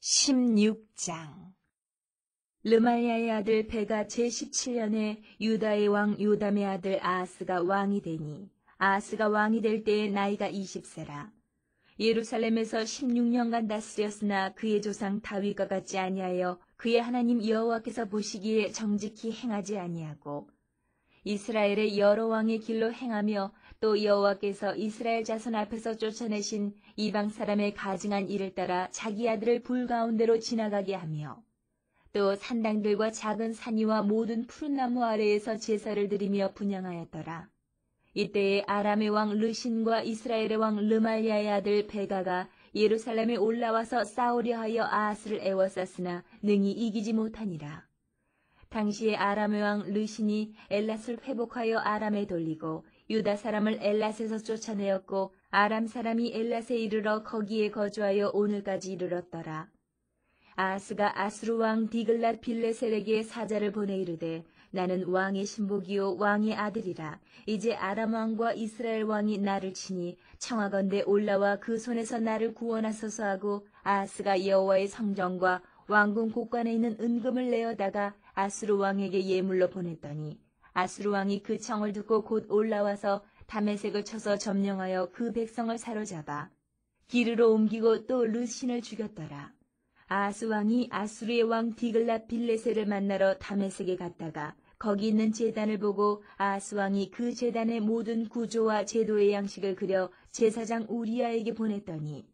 16장 르말야의 아들 베가 제17년에 유다의 왕 요담의 아들 아하스가 왕이 되니 아하스가 왕이 될 때에 나이가 20세라. 예루살렘에서 16년간 다스렸으나 그의 조상 다윗과 같지 아니하여 그의 하나님 여호와께서 보시기에 정직히 행하지 아니하고 이스라엘의 여러 왕의 길로 행하며 또 여호와께서 이스라엘 자손 앞에서 쫓아내신 이방 사람의 가증한 일을 따라 자기 아들을 불 가운데로 지나가게 하며 또 산당들과 작은 산이와 모든 푸른 나무 아래에서 제사를 드리며 분양하였더라. 이때에 아람의 왕 르신과 이스라엘의 왕 르말리아의 아들 베가가 예루살렘에 올라와서 싸우려 하여 아하스를 애워쌌으나 능히 이기지 못하니라. 당시에 아람의 왕 르신이 엘랏을 회복하여 아람에 돌리고 유다 사람을 엘랏에서 쫓아내었고 아람 사람이 엘랏에 이르러 거기에 거주하여 오늘까지 이르렀더라. 아스가 아스루 왕 디글랏 빌레셀에게 사자를 보내 이르되 나는 왕의 신복이요 왕의 아들이라 이제 아람 왕과 이스라엘 왕이 나를 치니 청하건대 올라와 그 손에서 나를 구원하소서 하고 아스가 여호와의 성전과 왕궁 곳간에 있는 은금을 내어다가 아스루 왕에게 예물로 보냈더니 아스루 왕이 그 청을 듣고 곧 올라와서 담에색을 쳐서 점령하여 그 백성을 사로잡아 기르로 옮기고 또 르신을 죽였더라. 아스 왕이 아수르의 왕 디글라 빌레세를 만나러 담에색에 갔다가 거기 있는 재단을 보고 아스 왕이 그 재단의 모든 구조와 제도의 양식을 그려 제사장 우리아에게 보냈더니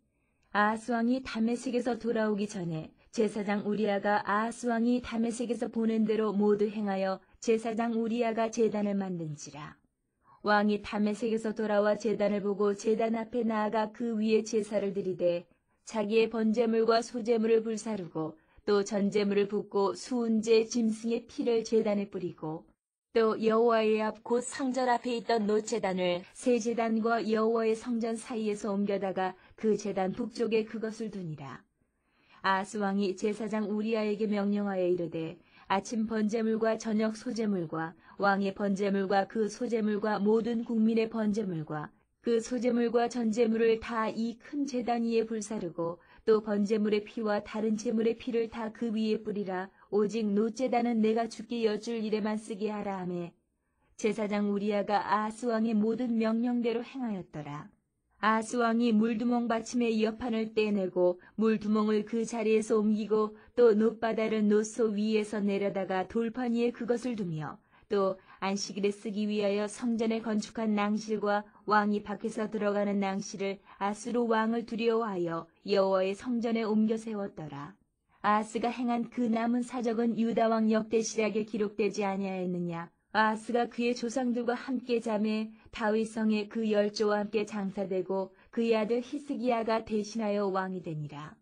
아스 왕이 담에색에서 돌아오기 전에 제사장 우리아가 아스 왕이 담에색에서 보낸 대로 모두 행하여 제사장 우리아가 제단을 만든지라. 왕이 담에색에서 돌아와 제단을 보고 제단 앞에 나아가 그 위에 제사를 드리되 자기의 번제물과 소제물을 불사르고 또 전제물을 붓고 수은제 짐승의 피를 제단에 뿌리고 또 여호와의 앞곧 성전 앞에 있던 노제단을 새 제단과 여호와의 성전 사이에서 옮겨다가 그 제단 북쪽에 그것을 두니라. 아스 왕이 제사장 우리아에게 명령하여 이르되 아침 번제물과 저녁 소제물과 왕의 번제물과 그 소제물과 모든 국민의 번제물과 그 소제물과 전제물을 다 이큰 제단 위에 불사르고 또 번제물의 피와 다른 제물의 피를 다 그 위에 뿌리라 오직 노제단은 내가 죽게 여줄 일에만 쓰게 하라 하매 제사장 우리아가 아하스 왕의 모든 명령대로 행하였더라. 아하스 왕이 물두멍 받침의 여판을 떼내고 물두멍을 그 자리에서 옮기고 또 놋바다를 놋소 위에서 내려다가 돌판 위에 그것을 두며 또 안식일에 쓰기 위하여 성전에 건축한 낭실과 왕이 밖에서 들어가는 낭실을 아스로 왕을 두려워하여 여호와의 성전에 옮겨 세웠더라. 아스가 행한 그 남은 사적은 유다 왕 역대시락에 기록되지 아니하였느냐. 아스가 그의 조상들과 함께 잠에 다윗성에 그 열조와 함께 장사되고 그의 아들 히스기야가 대신하여 왕이 되니라.